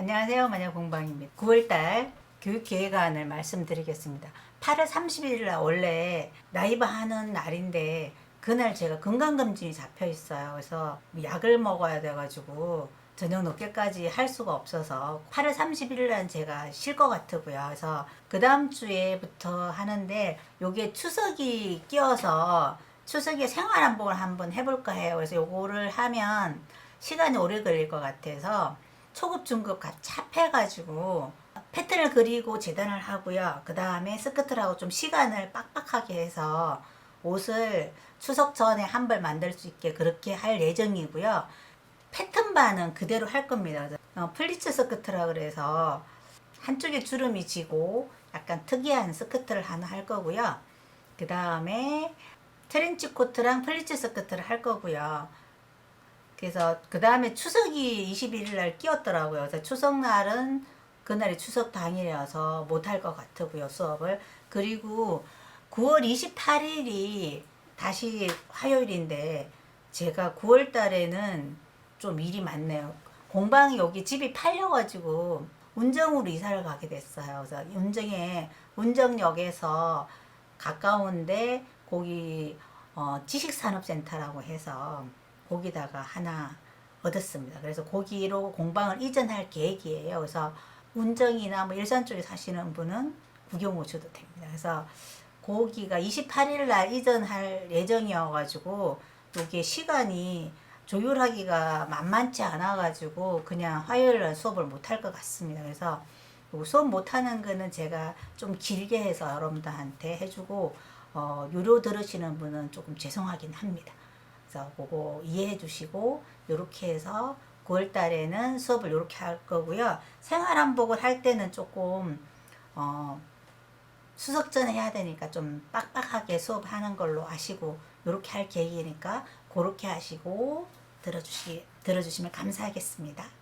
안녕하세요. 마녀 공방입니다. 9월달 교육기획안을 말씀드리겠습니다. 8월 30일 날 원래 라이브 하는 날인데 그날 제가 건강검진이 잡혀 있어요. 그래서 약을 먹어야 돼가지고 저녁 늦게까지 할 수가 없어서 8월 30일 날 제가 쉴 것 같고요. 그래서 그 다음 주에부터 하는데 요게 추석이 끼어서 추석에 생활한복을 한번 해볼까 해요. 그래서 요거를 하면 시간이 오래 걸릴 것 같아서 초급, 중급 같이 합해가지고 패턴을 그리고 재단을 하고요. 그 다음에 스커트라고 좀 시간을 빡빡하게 해서 옷을 추석 전에 한 벌 만들 수 있게 그렇게 할 예정이고요. 패턴 반은 그대로 할 겁니다. 어, 플리츠 스커트라 그래서 한쪽에 주름이 지고 약간 특이한 스커트를 하나 할 거고요. 그 다음에 트렌치 코트랑 플리츠 스커트를 할 거고요. 그래서 그 다음에 추석이 21일 날 끼었더라고요. 그래서 추석날은 그날이 추석 당일이어서 못할 것 같고요 수업을. 그리고 9월 28일이 다시 화요일인데 제가 9월 달에는 좀 일이 많네요. 공방이 여기 집이 팔려가지고 운정으로 이사를 가게 됐어요. 그래서 운정에 운정역에서 가까운데 거기 어, 지식산업센터라고 해서 거기다가 하나 얻었습니다. 그래서 거기로 공방을 이전할 계획이에요. 그래서 운정이나 뭐 일산 쪽에 사시는 분은 구경 오셔도 됩니다. 그래서 거기가 28일 날 이전할 예정이어가지고 이게 시간이 조율하기가 만만치 않아가지고 그냥 화요일 날 수업을 못 할 것 같습니다. 그래서 요 수업 못하는 거는 제가 좀 길게 해서 여러분들한테 해주고 어, 유료 들으시는 분은 조금 죄송하긴 합니다. 그래서 그거 이해해 주시고 이렇게 해서 9월 달에는 수업을 이렇게 할 거고요. 생활한복을 할 때는 조금 어, 수석 전에 해야 되니까 좀 빡빡하게 수업하는 걸로 아시고 이렇게 할 계획이니까 그렇게 하시고 들어주시 들어주시면 감사하겠습니다.